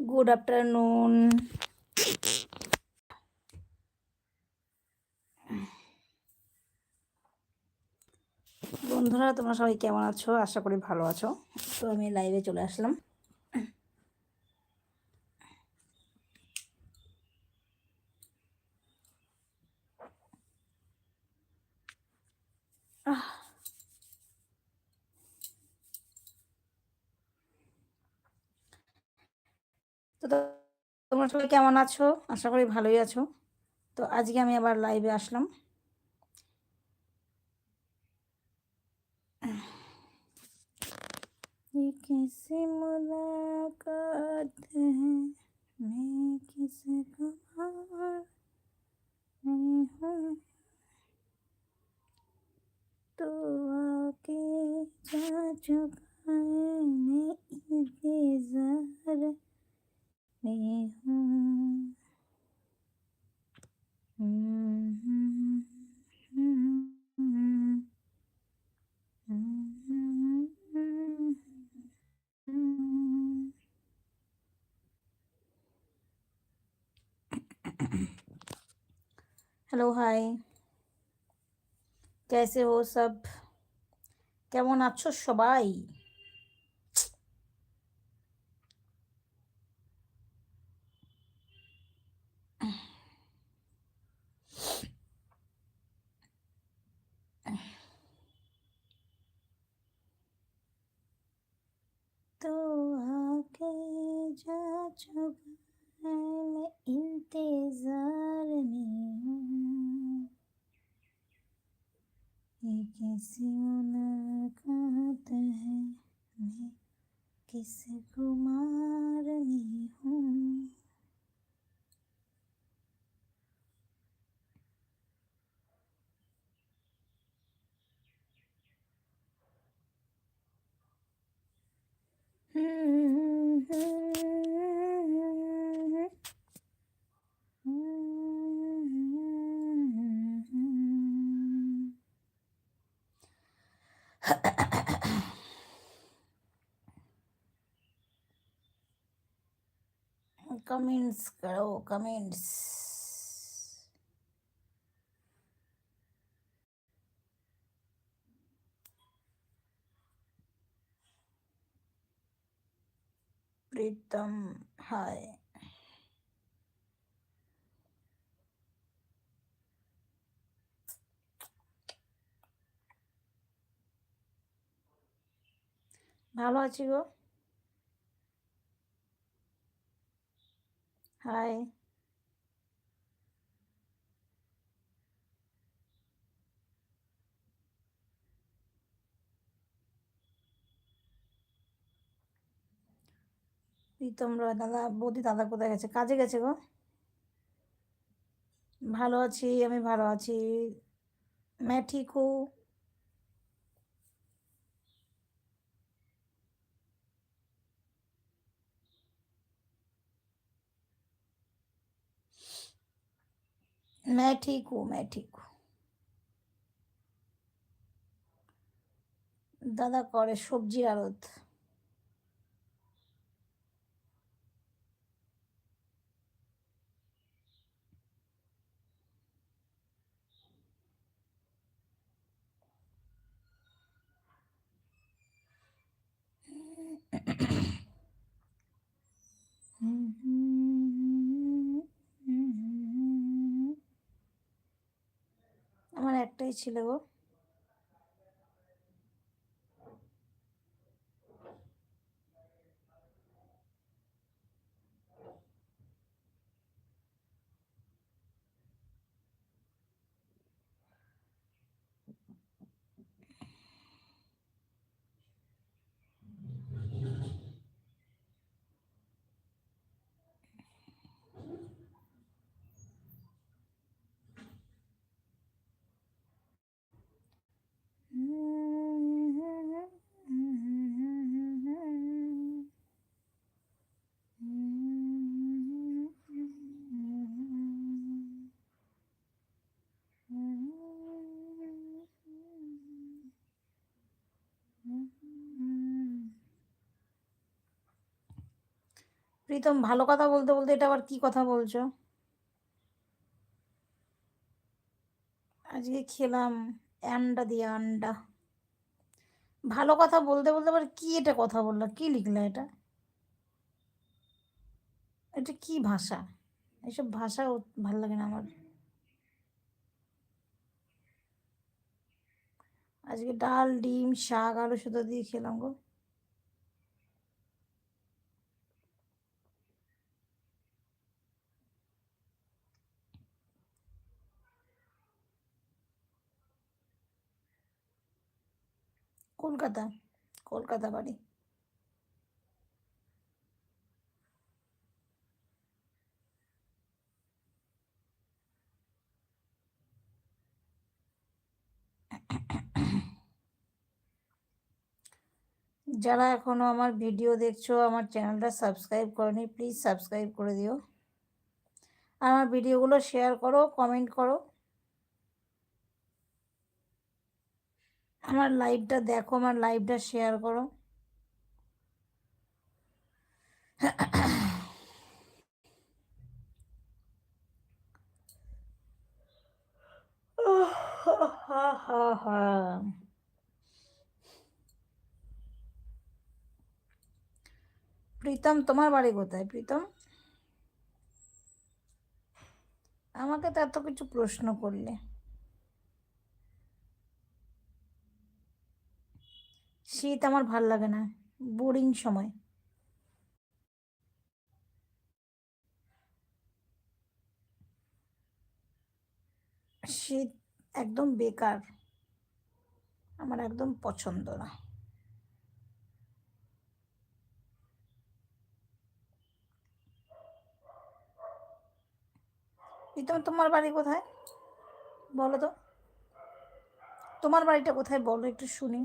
Good afternoon বন্ধুরা, তোমরা সবাই কেমন আছো? আশা করি ভালো আছো। তো আমি লাইভে চলে আসলাম আহ তো তো- তোমরা সবাই কেমন আছো আশা করি ভালোই আছো তো আজকে আমি আবার লাইভে আসলাম ये कैसी मुलाकात हेलो हाय कैसे हो सब কেমন আছো সবাই तो आके जा चुका है मैं इंतजार कैसी मुलाकात है? मैं किस कुमार में हूँ? કમેન્ટ્સ કરો કમેન્ટ્સ પ્રીતમ હાય ভালো আছি গো হাই প্রীতম রয় দাদা বৌদি দাদা কোথায় গেছে কাজে গেছে গো ভালো আছি আমি ভালো আছি मैं ठीक हूँ मैं ठीक हूँ मैं ठीक हूँ দাদা করে সবজির আড়ত আমার একটাই ছিল গো প্রীতম, ভালো কথা বলতে বলতে এটা আবার কি কথা বলছো? আজকে খেলাম অ্যান্ডা দিয়ে আন্ডা ভালো কথা বলতে বলতে আবার কি এটা কথা বললা? কি লিখলা এটা? এটা কি ভাষা? এসব ভাষা ভালো লাগে না আমার। আজকে ডাল, ডিম, শাক, আলু, সুতো দিয়ে খেলাম গো। কলকাতা কলকাতা বাড়ি। যারা এখনও আমার ভিডিও দেখছ, আমার চ্যানেলটা সাবস্ক্রাইব করনি, প্লিজ সাবস্ক্রাইব করে দিও। আমার ভিডিওগুলো শেয়ার করো কমেন্ট করো। আমার লাইভটা দেখো, আমার লাইভটা শেয়ার করো। প্রীতম, তোমার বাড়ি কোথায় প্রীতম? আমাকে তো এত কিছু প্রশ্ন করলে। শীত আমার ভালো লাগে না বোরিং সময়। শীত একদম বেকার, আমার একদম পছন্দ না। প্রীতম তোমার বাড়ি কোথায়? বলো তো। তোমার বাড়িটা কোথায়? বলো, একটু শুনি।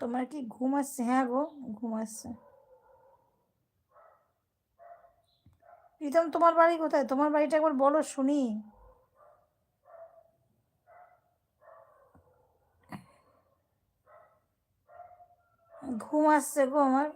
তোমার কি ঘুম আসছে? হ্যাঁ গো, ঘুম আসছে। প্রীতম, তোমার বাড়ি কোথায়? তোমার বাড়িটা একবার বলো, শুনি। ঘুম আসছে গো আমার।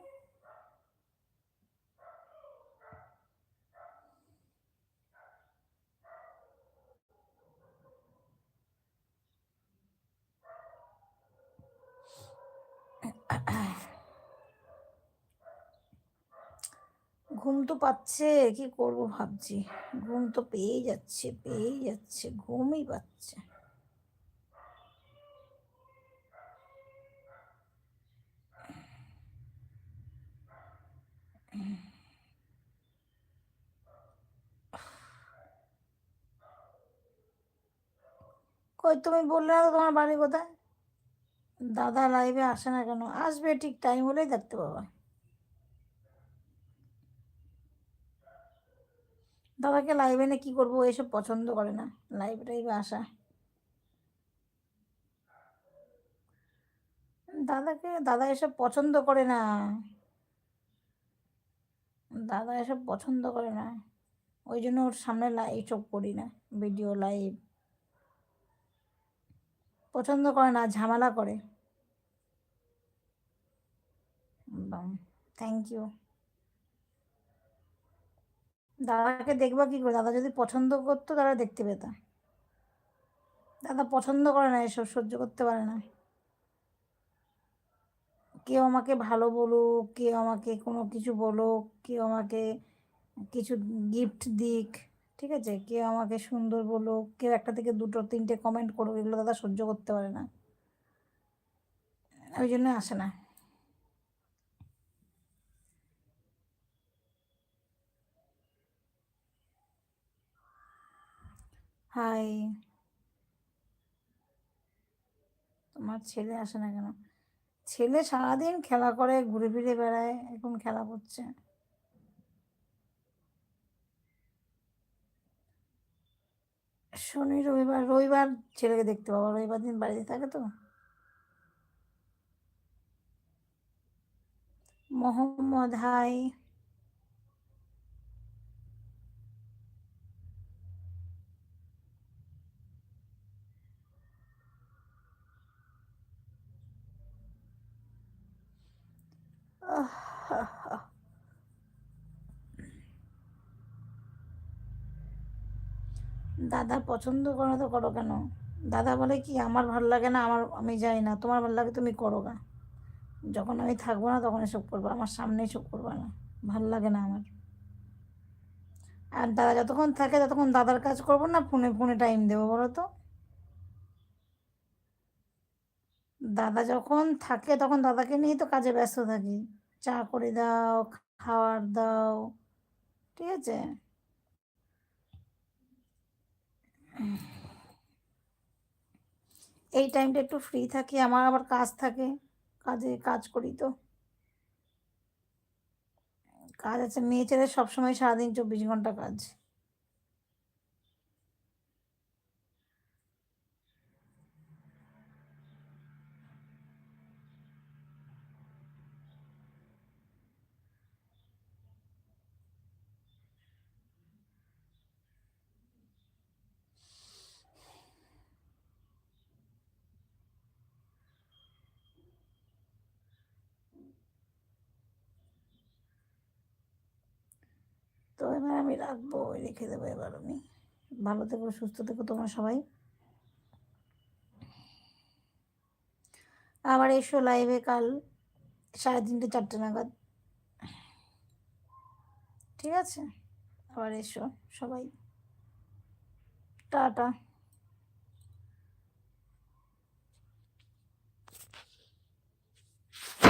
ঘুম তো পাচ্ছে, কি করব ভাবছি? ঘুম তো পেয়েই যাচ্ছে পেয়েই যাচ্ছে, ঘুমই পাচ্ছে। কই তুমি বললে না তোমার বাড়ি কোথায়? দাদা লাইভে আসে না কেন? আসবে ঠিক টাইম হলেই দেখতে পাবা। দাদাকে লাইভে এনে কী করব এসব পছন্দ করে না। লাইভ টাইভে আসা দাদাকে, দাদা এসব পছন্দ করে না। দাদা এসব পছন্দ করে না। ওই জন্য ওর সামনে এইসব করি না ভিডিও লাইভ পছন্দ করে না, ঝামেলা করে। থ্যাংক ইউ দাদাকে দেখবা কি করে? দাদা যদি পছন্দ করতো তারা দেখতে পেতাম দাদা পছন্দ করে না এসব, সহ্য করতে পারে না। কেউ আমাকে ভালো বলুক, কেউ আমাকে কোনো কিছু বলুক, কেউ আমাকে কিছু গিফট দিক, ঠিক আছে? কেউ আমাকে সুন্দর বলুক, কেউ একটা থেকে দুটো, তিনটে কমেন্ট করুক, এগুলো দাদা সহ্য করতে পারে না। ওই জন্য আসে না। হাই। তোমার ছেলে আসে না কেন? ছেলে সারাদিন খেলা করে, ঘুরে ফিরে বেড়ায়, এখন খেলা করছে। শনি, রবিবার রবিবার ছেলেকে দেখতে পাবো। রবিবার দিন বাড়িতে থাকে তো? মোহাম্মদ, হাই। দাদা পছন্দ করো তো করো কেন? দাদা বলে কি, আমার ভালো লাগে না, আমার, আমি যাই না, তোমার ভালো লাগে তুমি করো গা যখন আমি থাকব না তখন এসব করব, আমার সামনে এসব করব না, ভালো লাগে না আমার। আর দাদা যতক্ষণ থাকে, ততক্ষণ দাদার কাজ করব না, ফোনে ফোনে টাইম দেবো, বলো তো। দাদা যখন থাকে, তখন দাদাকে নিয়েই তো কাজে ব্যস্ত থাকি। চা করে দাও, খাওয়ার দাও, ঠিক আছে? এই টাইমটা একটু ফ্রি থাকি, আমার আবার কাজ থাকে, কাজে কাজ করি তো। কাজ আছে, মেয়ে ছেলে সবসময় সারাদিন চব্বিশ ঘণ্টা কাজ তো এবার আমি রাখব রেখে দেবো এবার আমি। ভালো থেকো, সুস্থ থেকো তোমরা সবাই। আবার এসো লাইভে কাল সাড়ে তিনটে, চারটে নাগাদ। ঠিক আছে? আবার এসো সবাই। টাটা।